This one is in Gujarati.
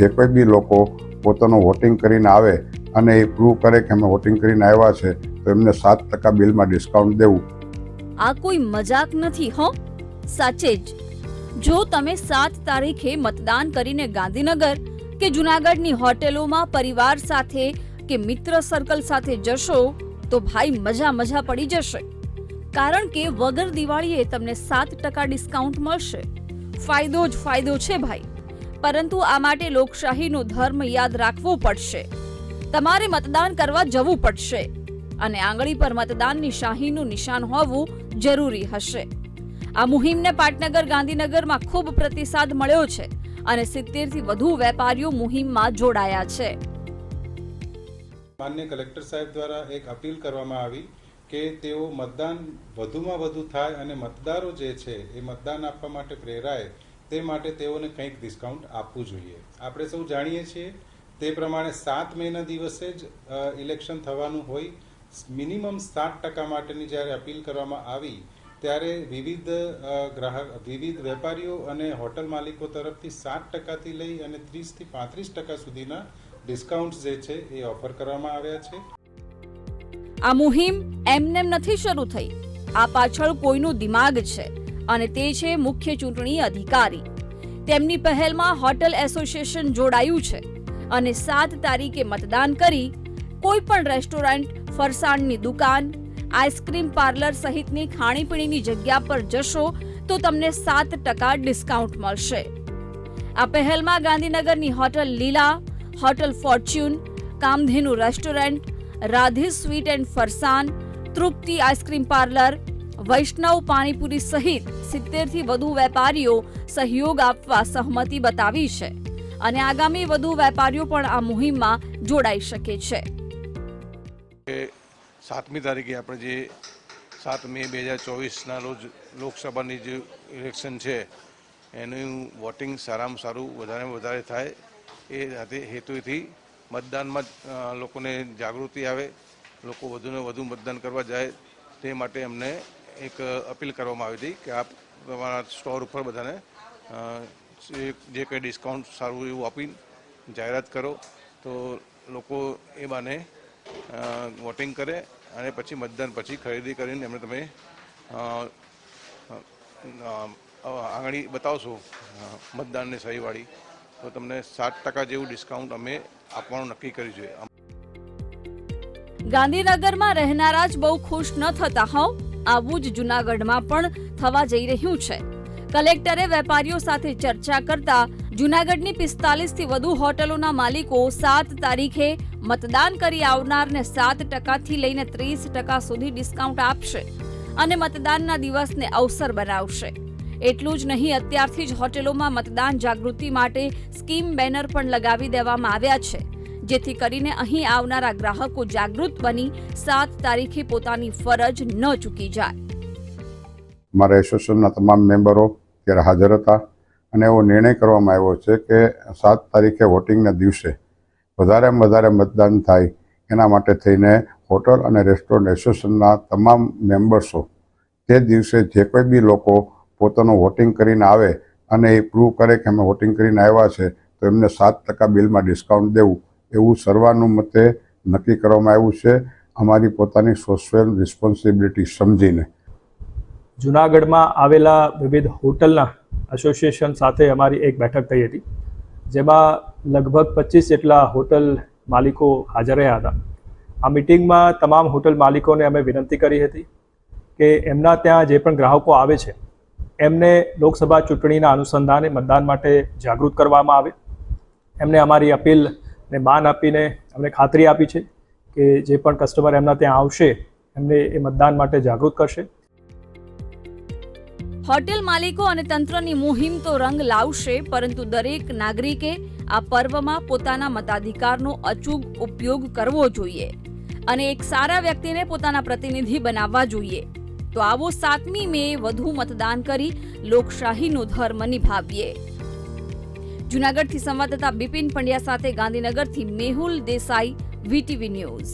જે કોઈ બી લોકો પોતાનું વોટિંગ કરીને આવે અને એ પ્રૂવ કરે કે અમે વોટિંગ કરીને આવ્યા છે, તો એમને સાત ટકા બિલમાં ડિસ્કાઉન્ટ દેવું. આ કોઈ મજાક નથી, હો? સાચે જ. જો તમે સાત તારીખે મતદાન કરીને ગાંધીનગર કે જુનાગઢની હોટેલોમાં પરિવાર સાથે કે મિત્ર સર્કલ સાથે જશો, તો ભાઈ મજા મજા પડી જશે. કારણ કે વગર દિવાળીએ તમને સાત ટકા ડિસ્કાઉન્ટ મળશે. ફાયદો જ ફાયદો છે ભાઈ. પરંતુ આ માટે લોકશાહીનો ધર્મ યાદ રાખવો પડશે. તમારે મતદાન કરવા જવું પડશે અને આંગળી પર મતદાનની શાહીનું નિશાન હોવું જરૂરી હશે. આ મુહિમને પાટનગર ગાંધીનગરમાં ખૂબ પ્રતિસાદ મળ્યો છે અને સિત્તેરથી વધુ વેપારીઓ મુહિમમાં જોડાયા છે. માન્ય કલેક્ટર સાહેબ દ્વારા એક અપીલ કરવામાં આવી કે તેઓ મતદાન વધુમાં વધુ થાય અને મતદારો જે છે એ મતદાન આપવા માટે પ્રેરાય તે માટે તેઓને કંઈક ડિસ્કાઉન્ટ આપવું જોઈએ. આપણે સૌ જાણીએ છીએ, તે પ્રમાણે સાત મેના દિવસે જ ઇલેક્શન થવાનું હોય. મિનિમમ સાત ટકા માટેની જ્યારે અપીલ કરવામાં આવી, ત્યારે વિવિધ ગ્રાહક, વિવિધ વેપારીઓ અને હોટલ માલિકો તરફથી સાત ટકાથી લઈ અને ત્રીસથી પાંત્રીસ ટકા સુધીના ડિસ્કાઉન્ટ જે છે એ ઓફર કરવામાં આવ્યા છે. આ મુહિમ એમનેમ નથી શરૂ થઈ. આ પાછળ કોઈનું દિમાગ છે. અને તે છે મુખ્ય ચૂંટણી અધિકારી. તેમની પહેલમાં હોટલ એસોસિએશન જોડાયું છે અને સાત તારીખે મતદાન કરી કોઈ પણ રેસ્ટોરન્ટ, ફરસાણની દુકાન, આઈસ્ક્રીમ પાર્લર સહિતની ખાણીપીણીની જગ્યા પર જશો તો તમને સાત ટકા ડિસ્કાઉન્ટ મળશે. આ પહેલમાં ગાંધીનગરની hotel Leela, hotel Fortune, Kamdhenu restaurant, Radhe sweet and Farsan Trupti ice cream parlour Vaishnav panipuri સહિત સિત્તેરથી વધુ વેપારીઓ સહયોગ આપવા સહમતિ બતાવી છે અને આગામી વધુ વેપારીઓ પણ આ મુહિમમાં જોડાઈ શકે છે. સાતમી તારીખે આપણે જે સાત મે બે હજાર ચોવીસના રોજ લોકસભાની જે ઇલેક્શન છે, એનું વોટિંગ સારામાં સારું વધારેમાં વધારે થાય એ સાથે હેતુથી મતદાનમાં લોકોને જાગૃતિ આવે, લોકો વધુને વધુ મતદાન કરવા જાય તે માટે અમને એક અપીલ કરવામાં આવી હતી કે આપ તમારા સ્ટોર ઉપર બધાને જે કંઈ ડિસ્કાઉન્ટ સારું એવું આપી જાહેરાત કરો, તો લોકો એ બાને વોટિંગ કરે અને પછી મતદાન પછી ખરીદી કરીને એમને તમે આંગળી બતાવશો મતદાનની સહીવાળી, તો તમને સાત ટકા જેવું ડિસ્કાઉન્ટ અમે આપવાનું નક્કી કર્યું છે. ગાંધીનગરમાં રહેનારા જ બહુ ખુશ ન થતા હોવ આવું જ જુનાગઢમાં પણ થવા જઈ રહ્યું છે. કલેક્ટરે વેપારીઓ સાથે ચર્ચા કરતા જુનાગઢની પિસ્તાલીસથી વધુ હોટલોના માલિકો સાત તારીખે મતદાન કરી આવનારને સાત ટકાથી લઈને ત્રીસ ટકા સુધી ડિસ્કાઉન્ટ આપશે અને મતદાનના દિવસને અવસર બનાવશે. એટલું જ નહીં, અત્યારથી જ હોટેલોમાં મતદાન જાગૃતિ માટે સ્કીમ બેનર પણ લગાવી દેવામાં આવ્યા છે. જેથી કરીને અહીં આવનારા ગ્રાહકો જાગૃત બની સાત તારીખે પોતાની ફરજ ન ચૂકી જાય. મારા એસોસિએશનના તમામ મેમ્બરો ત્યારે હાજર હતા અને એવો નિર્ણય કરવામાં આવ્યો છે કે સાત તારીખે વોટિંગના દિવસે વધારેમાં વધારે મતદાન થાય એના માટે થઈને હોટલ અને રેસ્ટોરન્ટ એસોસિએશનના તમામ મેમ્બર્સો તે દિવસે જે કોઈ બી લોકો પોતાનું વોટિંગ કરીને આવે અને એ પ્રૂવ કરે કે અમે વોટિંગ કરીને આવ્યા છે, તો એમને સાત ટકા બિલમાં ડિસ્કાઉન્ટ દેવું એવું સર્વાનુમતે નક્કી કરવામાં આવ્યું છે. અમારી પોતાની સોશિયલ રિસ્પોન્સિબિલિટી સમજીને. જુનાગઢમાં આવેલા વિવિધ હોટલના એસોસિએશન સાથે અમારી એક બેઠક થઈ હતી, જેમાં લગભગ પચીસ જેટલા હોટલ માલિકો હાજર રહ્યા હતા. આ મિટિંગમાં તમામ હોટલ માલિકોને અમે વિનંતી કરી હતી કે એમના ત્યાં જે પણ ગ્રાહકો આવે છે, એમને લોકસભા ચૂંટણીના અનુસંધાને મતદાન માટે જાગૃત કરવામાં આવે. એમને અમારી અપીલને માન આપીને અમને ખાતરી આપી છે કે જે પણ કસ્ટમર એમના ત્યાં આવશે, એમને એ મતદાન માટે જાગૃત કરશે. હોટેલ માલિકો અને તંત્રની મુહિમ તો રંગ લાવશે, પરંતુ દરેક નાગરિકે આ પર્વમાં પોતાના મતાધિકારનો અચૂક ઉપયોગ કરવો જોઈએ અને એક સારા વ્યક્તિને પોતાના પ્રતિનિધિ બનાવવા જોઈએ. તો આવો સાતમી મે વધુ મતદાન કરી લોકશાહીનો ધર્મ નિભાવીએ. જુનાગઢથી સંવાદદાતા બિપિન પંડ્યા સાથે ગાંધીનગરથી મેહુલ દેસાઈ વીટીવી ન્યૂઝ.